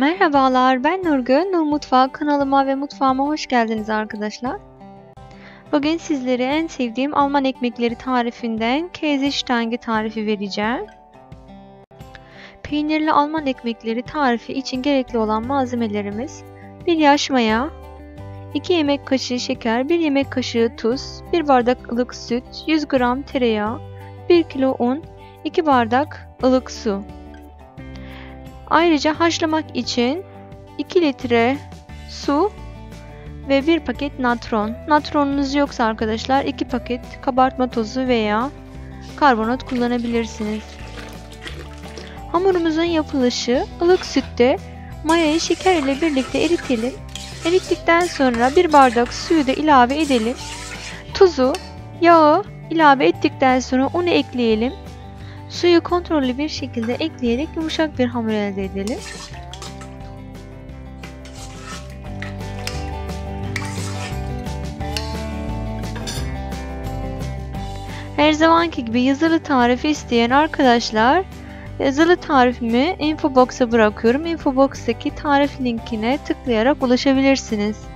Merhabalar, ben Nurgül. Nur Mutfağı kanalıma ve mutfağıma hoş geldiniz arkadaşlar. Bugün sizlere en sevdiğim Alman ekmekleri tarifinden Käsestänge tarifi vereceğim. Peynirli Alman ekmekleri tarifi için gerekli olan malzemelerimiz 1 yaş maya, 2 yemek kaşığı şeker, 1 yemek kaşığı tuz, 1 bardak ılık süt, 100 gram tereyağı, 1 kilo un, 2 bardak ılık su. Ayrıca haşlamak için 2 litre su ve 1 paket natron. Natronunuz yoksa arkadaşlar 2 paket kabartma tozu veya karbonat kullanabilirsiniz. Hamurumuzun yapılışı ılık sütte mayayı şeker ile birlikte eritelim. Erittikten sonra 1 bardak suyu da ilave edelim. Tuzu, yağı ilave ettikten sonra unu ekleyelim. Suyu kontrollü bir şekilde ekleyerek yumuşak bir hamur elde edelim. Her zamanki gibi yazılı tarifi isteyen arkadaşlar yazılı tarifimi infobox'a bırakıyorum. Infobox'taki tarif linkine tıklayarak ulaşabilirsiniz.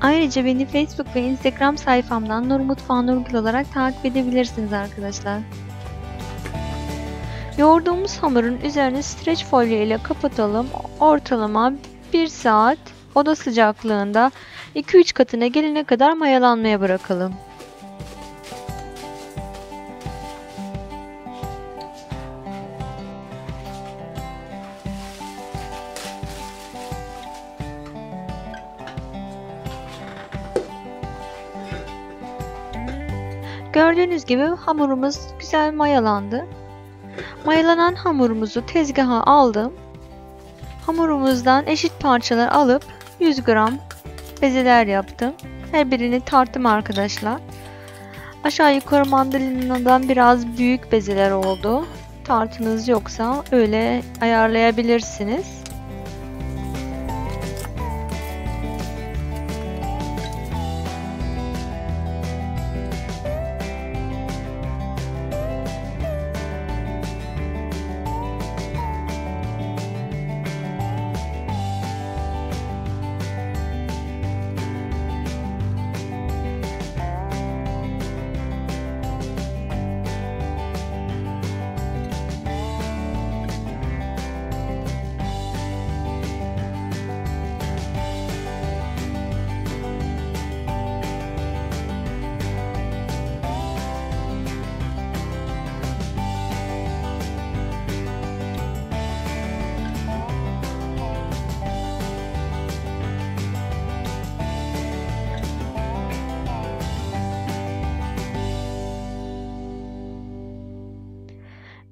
Ayrıca beni Facebook ve Instagram sayfamdan Nur Mutfağı Nurgül olarak takip edebilirsiniz arkadaşlar. Yoğurduğumuz hamurun üzerine streç folyo ile kapatalım. Ortalama 1 saat oda sıcaklığında 2-3 katına gelene kadar mayalanmaya bırakalım. Gördüğünüz gibi hamurumuz güzel mayalandı. Mayalanan hamurumuzu tezgaha aldım. Hamurumuzdan eşit parçalar alıp 100 gram bezeler yaptım. Her birini tarttım arkadaşlar. Aşağı yukarı mandalinadan biraz büyük bezeler oldu. Tartınız yoksa öyle ayarlayabilirsiniz.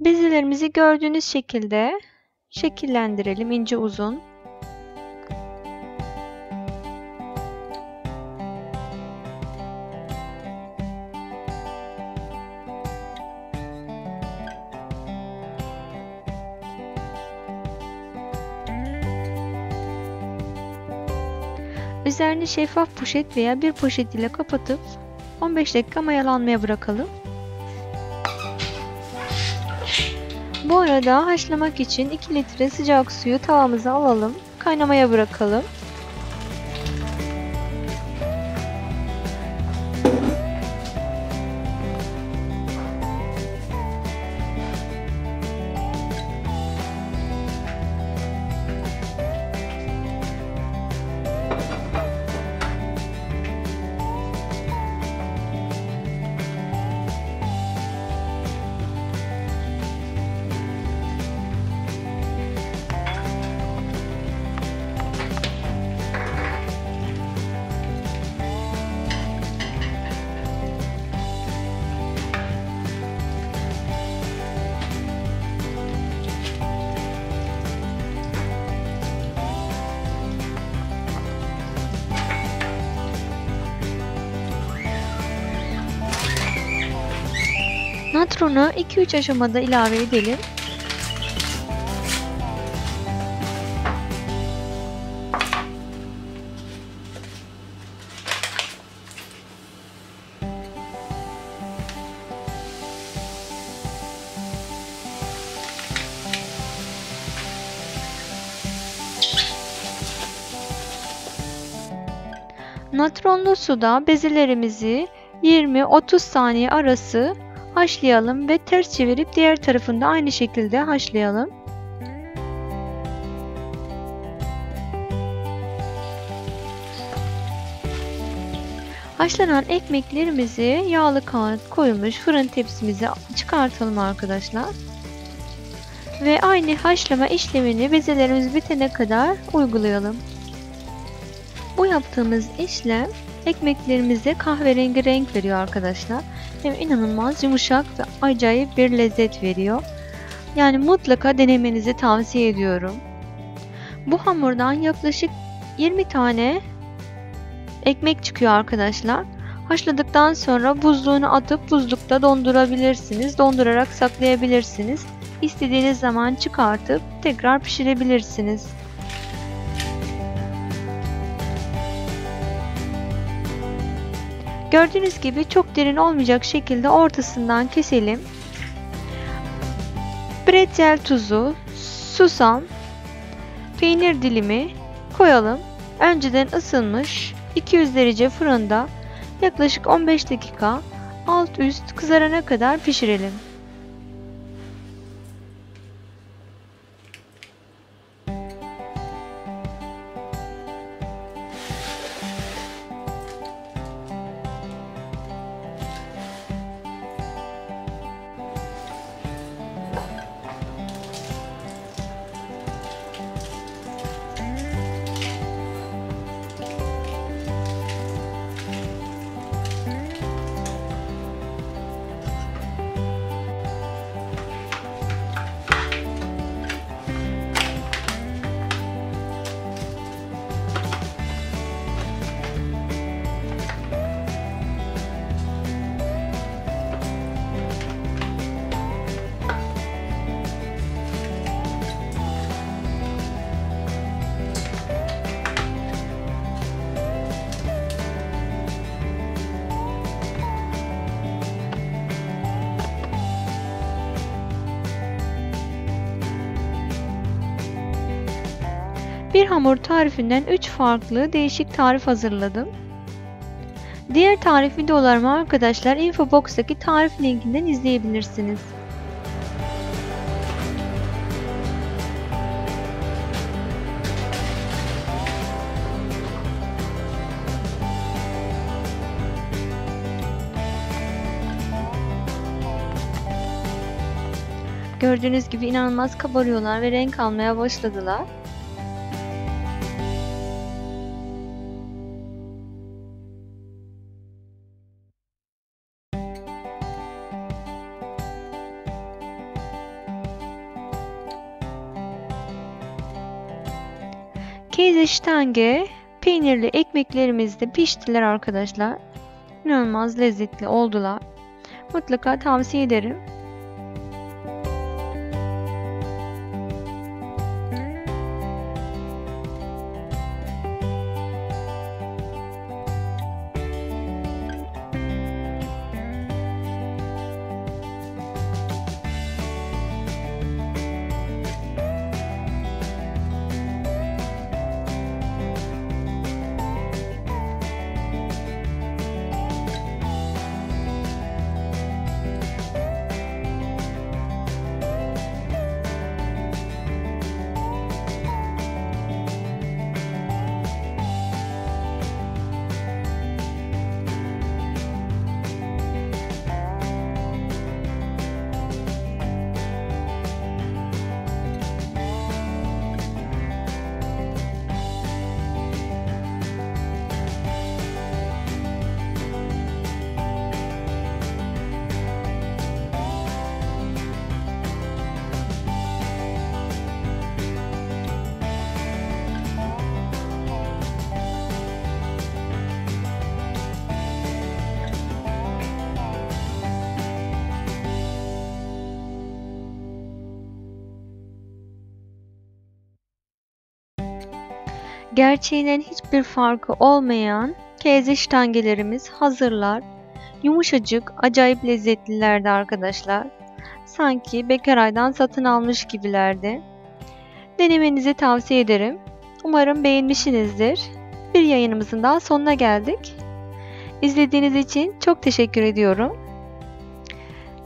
Bezelerimizi gördüğünüz şekilde şekillendirelim ince uzun. Üzerini şeffaf poşet veya bir poşet ile kapatıp 15 dakika mayalanmaya bırakalım. Bu arada haşlamak için 2 litre sıcak suyu tavamıza alalım. Kaynamaya bırakalım. Natrona 2-3 aşamada ilave edelim. Natronlu suda bezelerimizi 20-30 saniye arası haşlayalım ve ters çevirip diğer tarafında aynı şekilde haşlayalım. Haşlanan ekmeklerimizi yağlı kağıt koymuş fırın tepsimize çıkartalım arkadaşlar. Ve aynı haşlama işlemini bezelerimiz bitene kadar uygulayalım. Bu yaptığımız işlem ekmeklerimize kahverengi renk veriyor arkadaşlar. Hem inanılmaz yumuşak ve acayip bir lezzet veriyor. Yani mutlaka denemenizi tavsiye ediyorum. Bu hamurdan yaklaşık 20 tane ekmek çıkıyor arkadaşlar. Haşladıktan sonra buzluğuna atıp buzlukta dondurabilirsiniz. Dondurarak saklayabilirsiniz. İstediğiniz zaman çıkartıp tekrar pişirebilirsiniz. Gördüğünüz gibi çok derin olmayacak şekilde ortasından keselim. Bretzel tuzu, susam, peynir dilimi koyalım. Önceden ısınmış 200 derece fırında yaklaşık 15 dakika alt üst kızarana kadar pişirelim. Bir hamur tarifinden 3 farklı değişik tarif hazırladım. Diğer tarif videolarımı arkadaşlar infobox'taki tarif linkinden izleyebilirsiniz. Gördüğünüz gibi inanılmaz kabarıyorlar ve renk almaya başladılar. Käsestange peynirli ekmeklerimiz de piştiler arkadaşlar. İnanılmaz lezzetli oldular. Mutlaka tavsiye ederim. Gerçeğinden hiçbir farkı olmayan keze ştangelerimiz hazırlar. Yumuşacık, acayip lezzetlilerdi arkadaşlar. Sanki Bekaray'dan satın almış gibilerdi. Denemenizi tavsiye ederim. Umarım beğenmişsinizdir. bir yayınımızın daha sonuna geldik. İzlediğiniz için çok teşekkür ediyorum.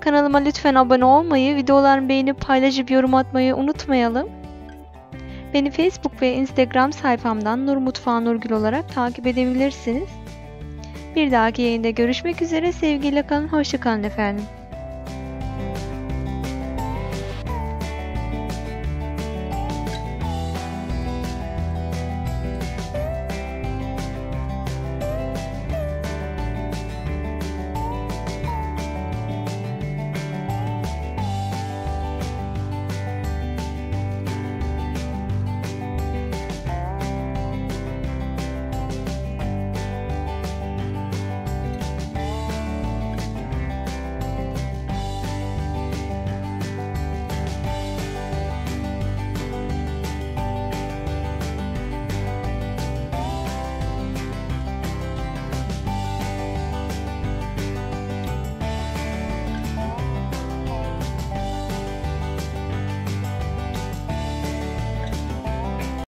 Kanalıma lütfen abone olmayı, videolarımı beğenip paylaşıp yorum atmayı unutmayalım. Beni Facebook ve Instagram sayfamdan Nur Mutfağı Nurgül olarak takip edebilirsiniz. Bir dahaki yayında görüşmek üzere. Sevgiyle kalın, hoşça kalın efendim.